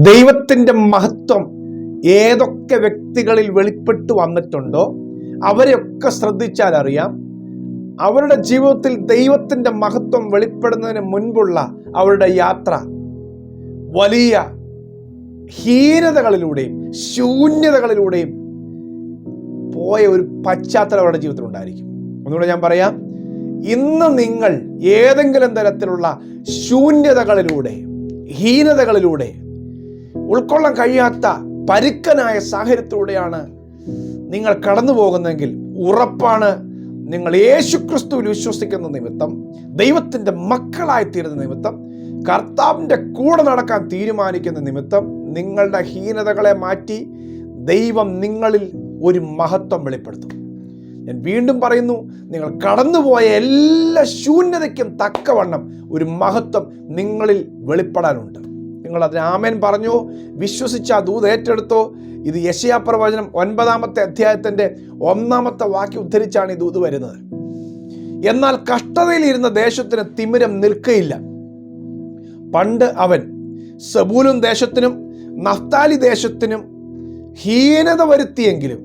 ദൈവത്തിന്റെ മഹത്വം ഏതൊക്കെ വ്യക്തികളിൽ വെളിപ്പെട്ടു വന്നിട്ടുണ്ടോ അവരെയൊക്കെ ശ്രദ്ധിച്ചാൽ അറിയാം അവരുടെ ജീവിതത്തിൽ ദൈവത്തിന്റെ മഹത്വം വെളിപ്പെടുന്നതിന് മുൻപുള്ള അവരുടെ യാത്ര വലിയ ഹീനതകളിലൂടെയും ശൂന്യതകളിലൂടെയും പോയ ഒരു പശ്ചാത്തലം അവരുടെ ജീവിതത്തിൽ ഉണ്ടായിരിക്കും. ഒന്നുകൂടെ ഞാൻ പറയാം ഇന്ന് നിങ്ങൾ ഏതെങ്കിലും തരത്തിലുള്ള ശൂന്യതകളിലൂടെ ഹീനതകളിലൂടെ ഉൾക്കൊള്ളാൻ കഴിയാത്ത പരുക്കനായ സാഹചര്യത്തിലൂടെയാണ് നിങ്ങൾ കടന്നു പോകുന്നതെങ്കിൽ ഉറപ്പാണ് നിങ്ങൾ യേശുക്രിസ്തുവിൽ വിശ്വസിക്കുന്ന നിമിത്തം ദൈവത്തിന്റെ മക്കളായി തീരുന്ന നിമിത്തം കർത്താവിന്റെ കൂടെ നടക്കാൻ തീരുമാനിക്കുന്ന നിമിത്തം നിങ്ങളുടെ ഹീനതകളെ മാറ്റി ദൈവം നിങ്ങളിൽ ഒരു മഹത്വം വെളിപ്പെടുത്തും. ഞാൻ വീണ്ടും പറയുന്നു നിങ്ങൾ കടന്നുപോയ എല്ലാ ശൂന്യതയ്ക്കും തക്കവണ്ണം ഒരു മഹത്വം നിങ്ങളിൽ വെളിപ്പെടാനുണ്ട്. നിങ്ങൾ അതിന് ആമേൻ പറഞ്ഞു. വിശ്വസിച്ച ആ ദൂത് ഏറ്റെടുത്തോ. ഇത് യശയാ പ്രവചനം ഒൻപതാമത്തെ അധ്യായത്തിന്റെ ഒന്നാമത്തെ വാക്യം ഉദ്ധരിച്ചാണ് ഈ ദൂത് വരുന്നത്. എന്നാൽ കഷ്ടതയിലിരുന്ന ദേശത്തിന് തിമിരം നിൽക്കയില്ല. പണ്ട് അവൻ സബൂലും ദേശത്തിനും നഫ്താലി ദേശത്തിനും ഹീനത വരുത്തിയെങ്കിലും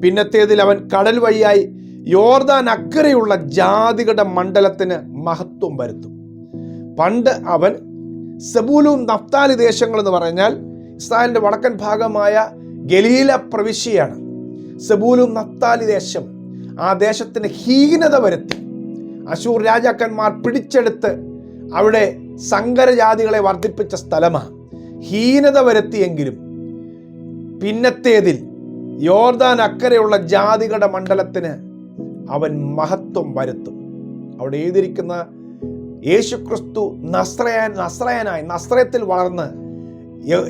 പിന്നത്തേതിൽ അവൻ കടൽ വഴിയായി യോർദാൻ അക്കരെയുള്ള ജാതികളുടെ മണ്ഡലത്തിന് മഹത്വം വരുത്തും. പണ്ട് അവൻ സബൂലും നഫ്താലി ദേശങ്ങൾ എന്ന് പറഞ്ഞാൽ ഇസ്രായേലിന്റെ വടക്കൻ ഭാഗമായ ഗലീല പ്രവിശ്യയാണ്. സബൂലും നഫ്താലി ദേശം ആ ദേശത്തിന് ഹീനത വരുത്തി. അശൂർ രാജാക്കന്മാർ പിടിച്ചെടുത്ത് അവിടെ സങ്കരജാതികളെ വർദ്ധിപ്പിച്ച സ്ഥലമാണ് ഹീനത വരുത്തിയെങ്കിലും പിന്നത്തേതിൽ യോർദാൻ അക്കരയുള്ള ജാതികളുടെ മണ്ഡലത്തിന് അവൻ മഹത്വം വരുത്തും. അവിടെ എഴുതിയിരിക്കുന്ന യേശുക്രിസ്തു നസ്രയാൻ നസ്രയനായി നസ്രയത്തിൽ വളർന്ന്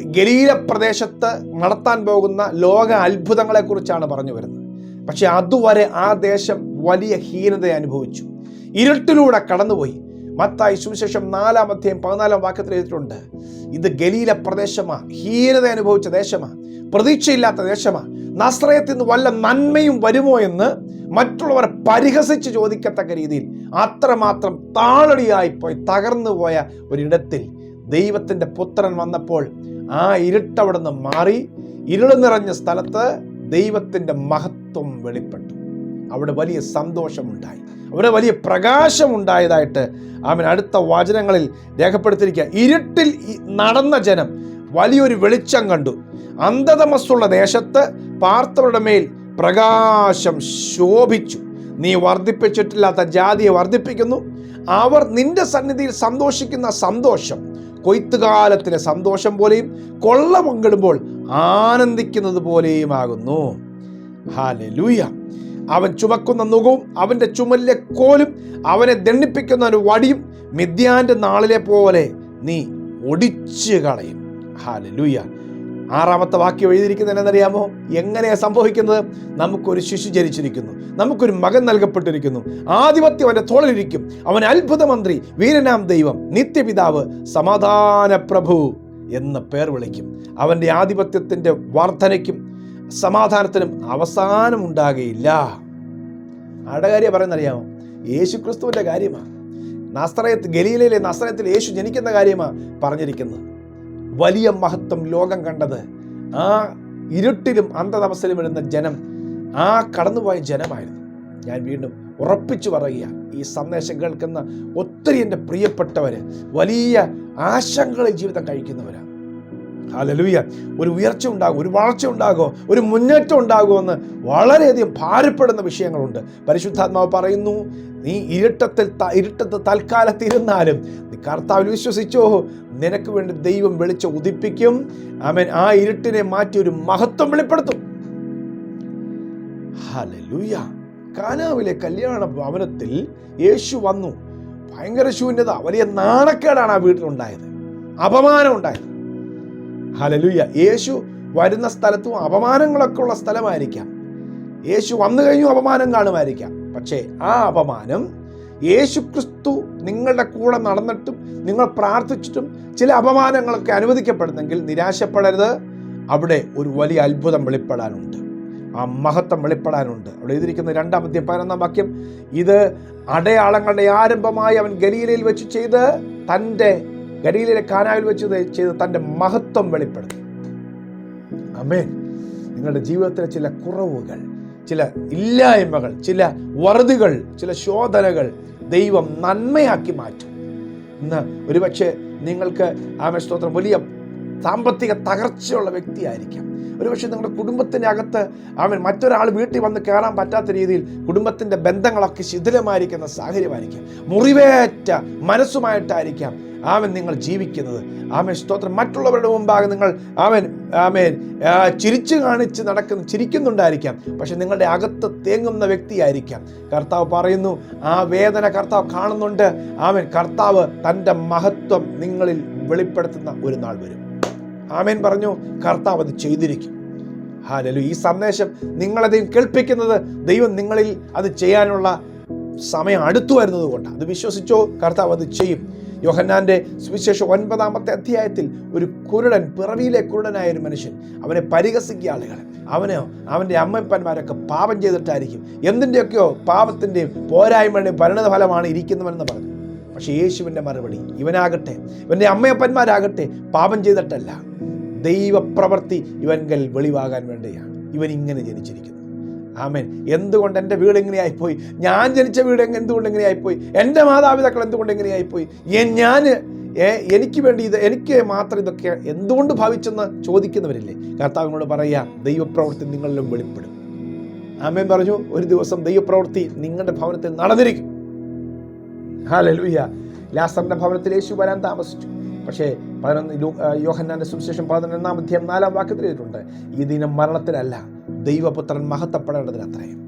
ഗലീല പ്രദേശത്ത് നടത്താൻ പോകുന്ന ലോക അത്ഭുതങ്ങളെക്കുറിച്ചാണ് പറഞ്ഞു വരുന്നത്. പക്ഷെ അതുവരെ ആ ദേശം വലിയ ഹീനത അനുഭവിച്ചു. ഇരുട്ടിലൂടെ കടന്നുപോയി. മത്തായി സുവിശേഷം നാലാം അധ്യായം പതിനാലാം വാക്യത്തിൽ എഴുതിയിട്ടുണ്ട്. ഇത് ഗലീല പ്രദേശമാ. ഹീനത അനുഭവിച്ച ദേശമാ. പ്രതീക്ഷയില്ലാത്ത ദേശമാ. നസ്രയത്തിൽ നിന്ന് വല്ല നന്മയും വരുമോ എന്ന് മറ്റുള്ളവർ പരിഹസിച്ച് ചോദിക്കത്തക്ക രീതിയിൽ അത്രമാത്രം താളടിയായി പോയി തകർന്നു പോയ ഒരിടത്തിൽ ദൈവത്തിന്റെ പുത്രൻ വന്നപ്പോൾ ആ ഇരുട്ടവിടെ നിന്ന് മാറി ഇരുൾ നിറഞ്ഞ സ്ഥലത്ത് ദൈവത്തിന്റെ മഹത്വം വെളിപ്പെട്ടു. അവിടെ വലിയ സന്തോഷമുണ്ടായി. അവിടെ വലിയ പ്രകാശമുണ്ടായതായിട്ട് അവൻ അടുത്ത വചനങ്ങളിൽ രേഖപ്പെടുത്തിയിരിക്കുക. ഇരുട്ടിൽ നടന്ന ജനം വലിയൊരു വെളിച്ചം കണ്ടു. അന്ധതമസ്സുള്ള ദേശത്ത് പാർത്തവരുടെ മേൽ പ്രകാശം ശോഭിച്ചു. നീ വർദ്ധിപ്പിച്ചിട്ടില്ലാത്ത ജാതിയെ വർദ്ധിപ്പിക്കുന്നു. അവർ നിന്റെ സന്നിധിയിൽ സന്തോഷിക്കുന്ന സന്തോഷം കൊയ്ത്തുകാലത്തിലെ സന്തോഷം പോലെയും കൊള്ള പങ്കിടുമ്പോൾ ആനന്ദിക്കുന്നത് പോലെയുമാകുന്നു ഹാലലൂയ അവൻ ചുമക്കുന്ന നുകവും അവന്റെ ചുമലിലെ കോലും അവനെ ദണ്ണിപ്പിക്കുന്ന ഒരു വടിയും മിഥ്യാന്റെ നാളിലെ പോലെ നീ ഒടിച്ചു കളയും. ഹാലലൂയ ആറാമത്തെ വാക്യം എഴുതിയിരിക്കുന്നത് എന്നറിയാമോ? എങ്ങനെയാണ് സംഭവിക്കുന്നത്? നമുക്കൊരു ശിശു ജനിച്ചിരിക്കുന്നു. നമുക്കൊരു മകൻ നൽകപ്പെട്ടിരിക്കുന്നു. ആധിപത്യം അവന്റെ തോളിലിരിക്കും. അവൻ അത്ഭുത മന്ത്രി വീരനാം ദൈവം നിത്യപിതാവ് സമാധാന പ്രഭു എന്ന പേർ വിളിക്കും. അവന്റെ ആധിപത്യത്തിന്റെ വർധനയ്ക്കും സമാധാനത്തിനും അവസാനമുണ്ടാകുകയില്ല ആരുടെ കാര്യം പറയുന്നറിയാമോ? യേശു ക്രിസ്തുവിന്റെ കാര്യമാണ് നസ്രയത്ത് ഗലീലയിലെ നസ്രയത്തിൽ യേശു ജനിക്കുന്ന കാര്യമാണ് പറഞ്ഞിരിക്കുന്നത്. വലിയ മഹത്വം ലോകം കണ്ടത്. ആ ഇരുട്ടിലും അന്ധതമസിലും വരുന്ന ജനം ആ കടന്നുപോയ ജനമായിരുന്നു. ഞാൻ വീണ്ടും ഉറപ്പിച്ചു പറയുക ഈ സന്ദേശം കേൾക്കുന്ന ഒത്തിരി എന്റെ പ്രിയപ്പെട്ടവർ വലിയ ആശങ്കകളിൽ ജീവിതം കഴിക്കുന്നവരാണ് ഹല്ലേലൂയ ഒരു ഉയർച്ച ഉണ്ടാകും ഒരു വളർച്ച ഉണ്ടാകുമോ ഒരു മുന്നേറ്റം ഉണ്ടാകുമോ എന്ന് വളരെയധികം ഭാരപ്പെടുന്ന വിഷയങ്ങളുണ്ട്. പരിശുദ്ധാത്മാവ് പറയുന്നു നീ ഇരുട്ടത്തിൽ ഇരുട്ടത്ത് തൽക്കാലത്തിരുന്നാലും നീ കർത്താവിൽ വിശ്വസിച്ചോ നിനക്ക് വേണ്ടി ദൈവം വെളിച്ചം ഉദിപ്പിക്കും അവൻ ആ ഇരുട്ടിനെ മാറ്റി ഒരു മഹത്വം വെളിപ്പെടുത്തും. ഹല്ലേലൂയ കാനാവിലെ കല്യാണ ഭവനത്തിൽ യേശു വന്നു. ഭയങ്കര ശൂന്യത വലിയ നാണക്കേടാണ് ആ വീട്ടിലുണ്ടായത്. അപമാനം ഉണ്ടായത് ഹലലുയ്യ യേശു വരുന്ന സ്ഥലത്തും അപമാനങ്ങളൊക്കെ ഉള്ള സ്ഥലമായിരിക്കാം. യേശു വന്നു കഴിഞ്ഞു അപമാനം കാണുമായിരിക്കാം. പക്ഷേ ആ അപമാനം യേശു ക്രിസ്തു നിങ്ങളുടെ കൂടെ നടന്നിട്ടും നിങ്ങൾ പ്രാർത്ഥിച്ചിട്ടും ചില അപമാനങ്ങളൊക്കെ അനുവദിക്കപ്പെടുന്നെങ്കിൽ നിരാശപ്പെടരുത്. അവിടെ ഒരു വലിയ അത്ഭുതം വെളിപ്പെടാനുണ്ട്. ആ മഹത്വം വെളിപ്പെടാനുണ്ട്. അവിടെ എഴുതിയിരിക്കുന്ന രണ്ടാമത്തെ പതിനൊന്നാം വാക്യം ഇത് അടയാളങ്ങളുടെ ആരംഭമായി അവൻ ഗലീലയിൽ വെച്ച് ചെയ്ത് തന്റെ ഗലീലയിലെ കാനാവിൽ വെച്ച് ചെയ്ത് തന്റെ മഹത്വം വെളിപ്പെടുത്തി. അമേൻ നിങ്ങളുടെ ജീവിതത്തിലെ ചില കുറവുകൾ ചില ഇല്ലായ്മകൾ ചില വറുതികൾ ചില ശോധനകൾ ദൈവം നന്മയാക്കി മാറ്റും. ഇന്ന് ഒരുപക്ഷെ നിങ്ങൾക്ക് ആമേ സ്തോത്രം വലിയ സാമ്പത്തിക തകർച്ചയുള്ള വ്യക്തിയായിരിക്കാം. ഒരുപക്ഷെ നിങ്ങളുടെ കുടുംബത്തിന്റെ അകത്ത് അവൻ മറ്റൊരാൾ വീട്ടിൽ വന്ന് കയറാൻ പറ്റാത്ത രീതിയിൽ കുടുംബത്തിന്റെ ബന്ധങ്ങളൊക്കെ ശിഥിലമായിരിക്കുന്ന സാഹചര്യമായിരിക്കാം. മുറിവേറ്റ മനസ്സുമായിട്ടായിരിക്കാം ആമൻ. നിങ്ങൾ ജീവിക്കുന്നത്. ആമൻ. സ്തോത്രം. മറ്റുള്ളവരുടെ മുമ്പാകെ നിങ്ങൾ ആമൻ ആമേൻ. ചിരിച്ചു കാണിച്ച് നടക്കുന്ന ചിരിക്കുന്നുണ്ടായിരിക്കാം. പക്ഷെ നിങ്ങളുടെ അകത്ത് തേങ്ങുന്ന വ്യക്തിയായിരിക്കാം. കർത്താവ് പറയുന്നു ആ വേദന കർത്താവ് കാണുന്നുണ്ട്. ആമൻ. കർത്താവ് തന്റെ മഹത്വം നിങ്ങളിൽ വെളിപ്പെടുത്തുന്ന ഒരു നാൾ വരും. ആമേൻ പറഞ്ഞു കർത്താവ് അത് ചെയ്തിരിക്കും. ഹാലലു ഈ സന്ദേശം നിങ്ങളതെയും കേൾപ്പിക്കുന്നത് ദൈവം നിങ്ങളിൽ അത് ചെയ്യാനുള്ള സമയം അടുത്തു വരുന്നത് കൊണ്ടാണ്. അത് വിശ്വസിച്ചോ കർത്താവ് അത് ചെയ്യും. യോഹന്നാന്റെ സുവിശേഷം ഒൻപതാമത്തെ അധ്യായത്തിൽ ഒരു കുരുടൻ പിറവിയിലെ കുരുടനായ ഒരു മനുഷ്യൻ അവനെ പരിഹസിക്കുക ആളുകൾ അവന് അവന്റെ അമ്മപ്പന്മാരൊക്കെ പാപം ചെയ്തിട്ടായിരിക്കും. എന്തിന്റെയൊക്കെയോ പാപത്തിന്റെയും പോരായ്മയുടെയും പരിണത ഫലമാണ് ഇരിക്കുന്നവനെന്ന് പറഞ്ഞു. പക്ഷേ യേശുവിന്റെ മറുപടി ഇവനാകട്ടെ ഇവന്റെ അമ്മയപ്പന്മാരാകട്ടെ പാപം ചെയ്തിട്ടല്ല. ദൈവപ്രവൃത്തി ഇവൻകൽ വെളിവാകാൻ വേണ്ടിയാണ്. ഇവൻ ഇങ്ങനെ ജനിച്ചിരിക്കുന്നു. ആമേൻ. എന്തുകൊണ്ട് എന്റെ വീട് എങ്ങനെയായിപ്പോയി? ഞാൻ ജനിച്ച വീട് എന്തുകൊണ്ട് എങ്ങനെയായിപ്പോയി? എന്റെ മാതാപിതാക്കൾ എന്തുകൊണ്ട് എങ്ങനെയായിപ്പോയി? ഞാൻ എനിക്ക് വേണ്ടി ഇത് എനിക്ക് മാത്രം ഇതൊക്കെ എന്തുകൊണ്ട് ഭാവിച്ചെന്ന് ചോദിക്കുന്നവരില്ലേ? കർത്താവിനോട് പറയുക ദൈവപ്രവൃത്തി നിങ്ങളിലും വെളിപ്പെടും. ആമേൻ പറഞ്ഞു ഒരു ദിവസം ദൈവപ്രവൃത്തി നിങ്ങളുടെ ഭവനത്തിൽ നടന്നിരിക്കും. ഹാലലൂയ ലാസറിന്റെ ഭവനത്തിൽ യേശു വരാൻ താമസിച്ചു. പക്ഷേ പതിനൊന്ന് യോഹന്നാന്റെ സുവിശേഷം പതിനൊന്നാം അധ്യായം നാലാം വാക്യത്തിൽ ചെയ്തിട്ടുണ്ട് ഈ ദിനം മരണത്തിലല്ല ദൈവപുത്രൻ മഹത്തപ്പെടേണ്ടതിന് അത്രയും.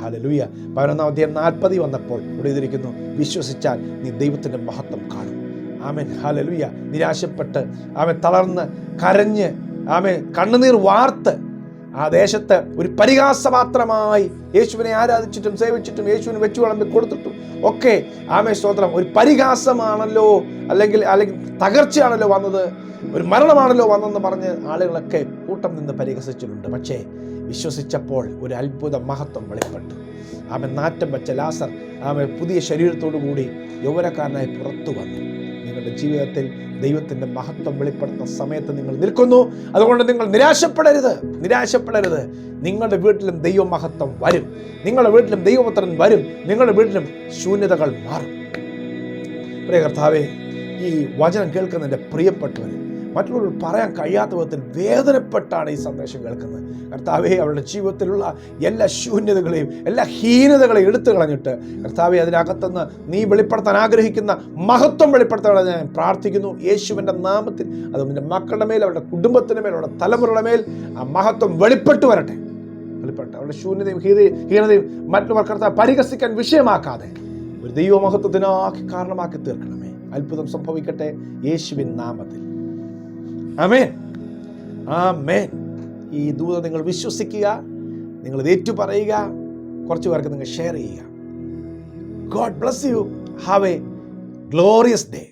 ഹാലലൂയ പതിനൊന്നാം അധ്യായം നാൽപ്പതി വന്നപ്പോൾ ഇവിടെ എഴുതിയിരിക്കുന്നു വിശ്വസിച്ചാൽ നീ ദൈവത്തിന്റെ മഹത്വം കാണും. ആമൻ. ഹാലലൂയ നിരാശപ്പെട്ട് ആമൻ തളർന്ന് കരഞ്ഞ് ആമൻ കണ്ണുനീർ വാർത്ത് ആ ദേശത്ത് ഒരു പരിഹാസപാത്രമായി യേശുവിനെ ആരാധിച്ചിട്ടും സേവിച്ചിട്ടും യേശുവിന് വെച്ചു വിളമ്പി കൊടുത്തിട്ടും ഒക്കെ ആമേ സ്തോത്രം. ഒരു പരിഹാസമാണല്ലോ അല്ലെങ്കിൽ അല്ലെങ്കിൽ തകർച്ചയാണല്ലോ വന്നത്. ഒരു മരണമാണല്ലോ വന്നെന്ന് പറഞ്ഞ് ആളുകളൊക്കെ കൂട്ടം നിന്ന് പരിഹസിച്ചിട്ടുണ്ട്. പക്ഷേ വിശ്വസിച്ചപ്പോൾ ഒരു അത്ഭുത മഹത്വം വെളിപ്പെട്ടു. ആമൻ നാറ്റം വെച്ച ലാസർ ആമൻ പുതിയ ശരീരത്തോടു കൂടി യൗവനക്കാരനായി പുറത്തു വന്നു. നിങ്ങളുടെ ജീവിതത്തിൽ ദൈവത്തിന്റെ മഹത്വം വെളിപ്പെടുത്തുന്ന സമയത്ത് നിങ്ങൾ നിൽക്കുന്നു. അതുകൊണ്ട് നിങ്ങൾ നിരാശപ്പെടരുത്. നിരാശപ്പെടരുത്. നിങ്ങളുടെ വീട്ടിലും ദൈവമഹത്വം വരും. നിങ്ങളുടെ വീട്ടിലും ദൈവപുത്രൻ വരും. നിങ്ങളുടെ വീട്ടിലും ശൂന്യതകൾ മാറും. പ്രിയ കർത്താവേ ഈ വചനം കേൾക്കുന്നതിന്റെ പ്രിയപ്പെട്ടവർ മറ്റുള്ളവർ പറയാൻ കഴിയാത്ത വിധത്തിൽ വേദനപ്പെട്ടാണ് ഈ സന്ദേശം കേൾക്കുന്നത്. കർത്താവെ അവരുടെ ജീവിതത്തിലുള്ള എല്ലാ ശൂന്യതകളെയും എല്ലാ ഹീനതകളെയും എടുത്തു കളഞ്ഞിട്ട് കർത്താവെ അതിനകത്തുനിന്ന് നീ വെളിപ്പെടുത്താൻ ആഗ്രഹിക്കുന്ന മഹത്വം വെളിപ്പെടുത്താൻ ഞാൻ പ്രാർത്ഥിക്കുന്നു. യേശുവിന്റെ നാമത്തിൽ അത് നിന്റെ മക്കളുടെ മേൽ അവരുടെ കുടുംബത്തിന്റെ മേൽ അവരുടെ തലമുറയുടെ മേൽ ആ മഹത്വം വെളിപ്പെട്ടു വരട്ടെ. വെളിപ്പെട്ട് അവരുടെ ശൂന്യതയും ഹീനതയും ഹീനതയും മറ്റുള്ളവർ കർത്താവ് പരിഹസിക്കാൻ വിഷയമാക്കാതെ ഒരു ദൈവമഹത്വത്തിനാക്കി കാരണമാക്കി തീർക്കണമേ. അത്ഭുതം സംഭവിക്കട്ടെ. യേശുവിൻ നാമത്തിൽ. ആമേൻ. ആമേൻ. ഈ ദൂത നിങ്ങൾ വിശ്വസിക്കുക നിങ്ങൾ ഏറ്റു പറയുക കുറച്ച് പേർക്ക് നിങ്ങൾ ഷെയർ ചെയ്യുക. God bless you have a glorious day